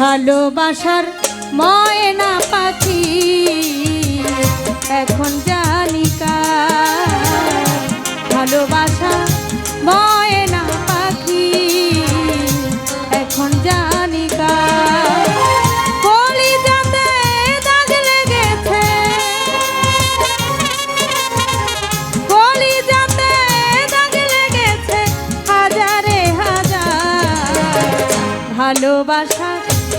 ভালোবাসার ময়না পাখি। এখন জানিকা ভালোবাসা ময়না পাখি। এখন জানিকা ভালোবাসা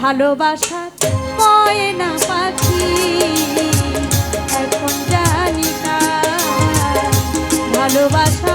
ভালোবাসা কয় না পাখি। এখন জানি না ভালোবাসা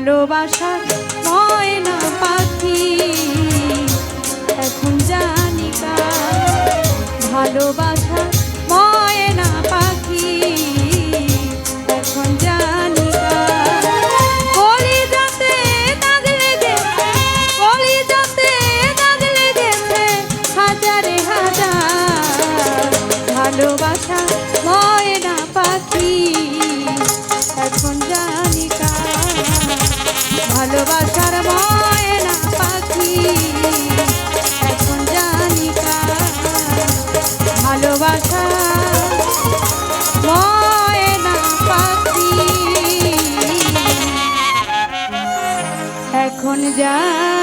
ভালোবাসা ময়না পাখি। এখন জানি কা যায়।